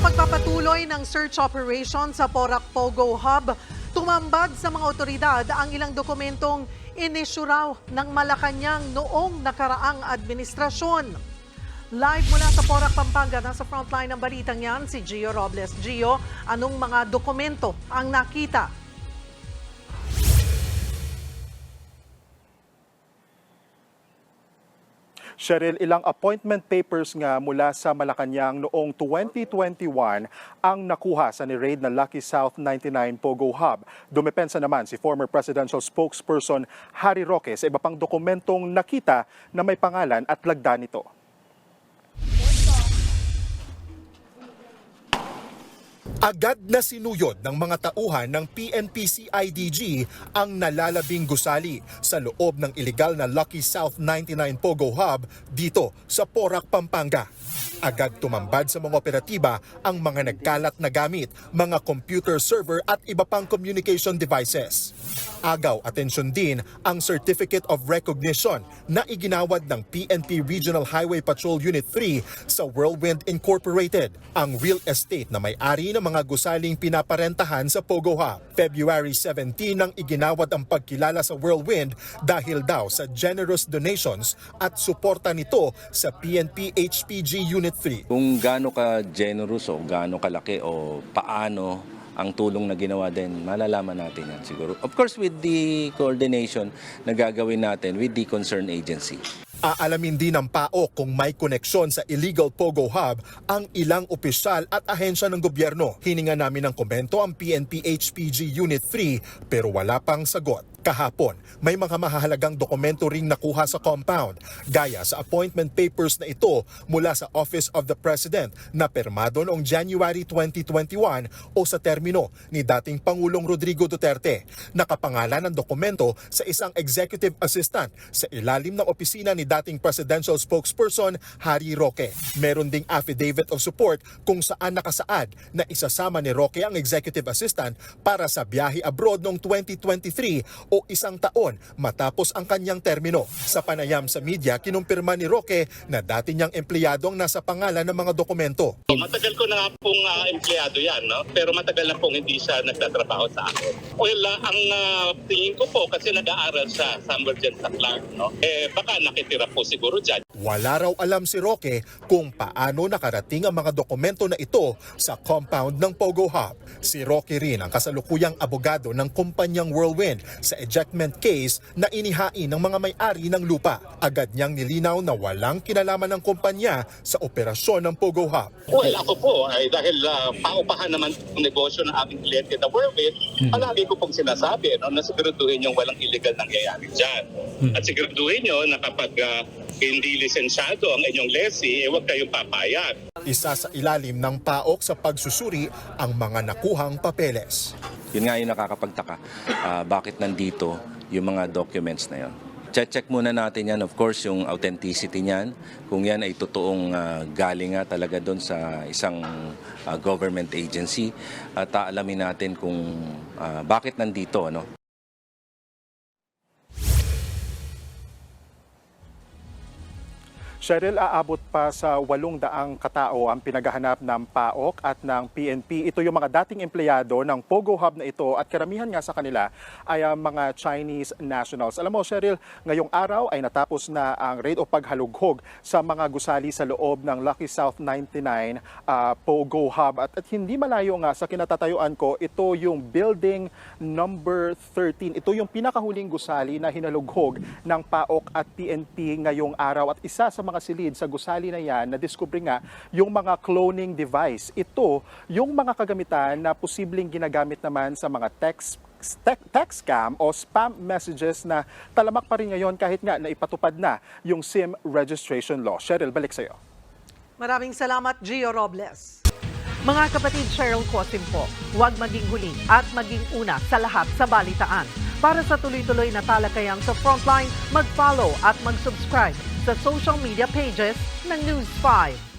Pagpapatuloy ng search operation sa Porac Pogo Hub, tumambad sa mga otoridad ang ilang dokumentong inisyur raw ng Malacanang noong nakaraang administrasyon. Live mula sa Porac, Pampanga, nasa frontline ng balitang yan si Gio Robles. Gio, anong mga dokumento ang nakita? Cheryl, ilang appointment papers nga mula sa Malacanang noong 2021 ang nakuha sa ni-raid na Lucky South 99 Pogo Hub. Dumepensa naman si former presidential spokesperson Harry Roque sa iba pang dokumentong nakita na may pangalan at lagda nito. Agad na sinuyod ng mga tauhan ng PNP-CIDG ang nalalabing gusali sa loob ng ilegal na Lucky South 99 Pogo Hub dito sa Porac, Pampanga. Agad tumambad sa mga operatiba ang mga nagkalat na gamit, mga computer server at iba pang communication devices. Agaw atensyon din ang Certificate of Recognition na iginawad ng PNP Regional Highway Patrol Unit 3 sa Whirlwind Incorporated, ang real estate na may-ari ng mga gusaling pinaparentahan sa Pogo Hub. February 17 nang iginawad ang pagkilala sa Whirlwind dahil daw sa generous donations at suporta nito sa PNP HPG Unit 3. Kung gaano ka generous o gaano kalaki o paano ang tulong na ginawa din, malalaman natin yan siguro. Of course, with the coordination na gagawin natin with the concerned agency. Aalamin din ng PAO kung may koneksyon sa illegal Pogo Hub ang ilang opisyal at ahensya ng gobyerno. Hininga namin ng komento ang PNP HPG Unit 3 pero wala pang sagot. Kahapon, may mga mahahalagang dokumento ring nakuha sa compound, gaya sa appointment papers na ito mula sa Office of the President na permado noong January 2021 o sa termino ni dating Pangulong Rodrigo Duterte. Nakapangalan ang dokumento sa isang executive assistant sa ilalim ng opisina ni dating presidential spokesperson Harry Roque. Meron ding affidavit of support kung saan nakasaad na isasama ni Roque ang executive assistant para sa biyahe abroad noong 2023 o isang taon matapos ang kanyang termino. Sa panayam sa media, kinumpirma ni Roque na dati niyang empleyado ang nasa pangalan ng mga dokumento. Matagal ko na pong ah, empleyado yan, no? pero matagal na pong hindi siya nagtatrabaho sa akin. Well, ah, ang ah, tingin ko po kasi nag-aaral siya somewhere dyan sa Clark, no? eh baka nakitira po siguro dyan. Wala raw alam si Roque kung paano nakarating ang mga dokumento na ito sa compound ng Pogo Hub. Si Roque rin ang kasalukuyang abogado ng kumpanyang Whirlwind sa ejectment case na inihain ng mga may-ari ng lupa. Agad niyang nilinaw na walang kinalaman ng kumpanya sa operasyon ng Pogo Hub. Well, ako po, ay dahil uh, paupahan naman ang negosyo ng aming kliyente na Whirlwind, palagi ko pong sinasabi no, na siguraduhin yung walang illegal nangyayari dyan. At siguraduhin nyo na kapag ah, hindi lisensyado ang inyong lessee, eh, huwag kayong papayag. Isa sa ilalim ng paok sa pagsusuri ang mga nakuhang papeles. Yun nga yung nakakapagtaka. Ah, bakit nandito yung mga documents na yun? Check-check muna natin yan, of course, yung authenticity niyan. Kung yan ay totoong ah, galing nga talaga doon sa isang ah, government agency. At aalamin natin kung ah, bakit nandito. Ano? Cheryl, aabot pa sa 800 katao ang pinaghahanap ng PAOK at ng PNP. Ito yung mga dating empleyado ng Pogo Hub na ito at karamihan nga sa kanila ay ang mga Chinese nationals. Alam mo, Cheryl, ngayong araw ay natapos na ang raid o paghalughog sa mga gusali sa loob ng Lucky South 99 ah, Pogo Hub. At, at hindi malayo nga sa kinatatayuan ko, ito yung building number 13. Ito yung pinakahuling gusali na hinalughog ng PAOK at PNP ngayong araw. At isa sa mga silid sa gusali na yan, na-discover nga yung mga cloning device. Ito yung mga kagamitan na posibleng ginagamit naman sa mga text te- text scam o spam messages na talamak pa rin ngayon kahit nga naipatupad na yung SIM registration law. Cheryl, balik sa'yo. Maraming salamat, Gio Robles. Mga kapatid Cheryl Cosim po, huwag maging huli at maging una sa lahat sa balitaan. Para sa tuloy-tuloy na talakayang sa Frontline, mag-follow at mag-subscribe sa social media pages ng News 5.